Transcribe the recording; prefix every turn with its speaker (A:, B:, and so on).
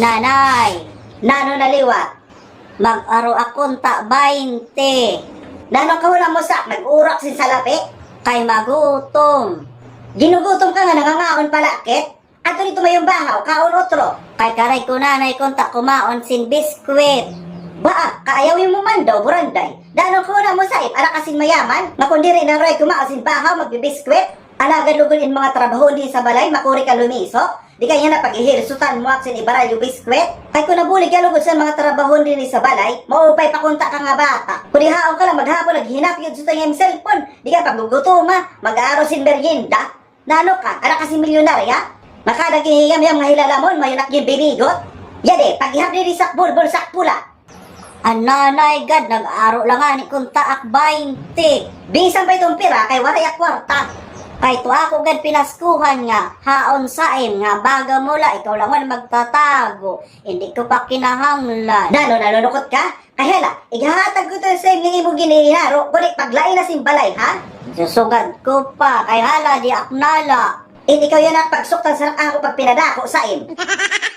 A: Nanay, nano naliwat? Mag-aro akong ta 20.
B: Nano ka wala mo sa nag-urak sin salapi?
A: Kay magutom.
B: Ginugutom ka nga nangangaon palakit? Ato dito may bahaw, kaon otro.
A: Kay karay ko nanay kong ta kumaon sin biskwit.
B: Baa, kaayawin mo man daw, buranday. Nano ka wala mo sa ip, ala kasin mayaman? Makundiri na roy kumaon sin bahaw, magbibiskwit? Alagad lugol in mga trabaho di sa balay, makuri ka lumiso? Di kanya na pag-ihirsutan mo aksin ibaral yung biskwit? Ay kung nabuli ka lugod sa mga trabaho din sa balay, maupay pakunta ka nga bata. Kung haon ka lang maghapon, naghinap yun sa tayong cellphone. Di ka pagugutuma, mag-aaro sin merienda. Nano ka, ala kasi milyonarya? Nakadagihiyam-yam nga hilalamon, mayunak yung binigot. Yade, paghihap din sak bulbul sak pula.
A: Ang nanay gad nag-aro lang ani kong taak 20.
B: Bisan pa itong pira kay waray kwarta.
A: Kay to ako gad pinaskuhan nga haon saim nga baga mula ikaw lang man magtatago. Hindi ko pa kinahanglan.
B: Nano, nanunukot ka? Kaya la, igahatag ko to sa imong imong ginihinaro, kunik paglain na simbalay, ha?
A: Susugad ko pa kay hala di aknala.
B: Eh, ikaw yan ang pagsuktan sa ako pag pinadako sa im.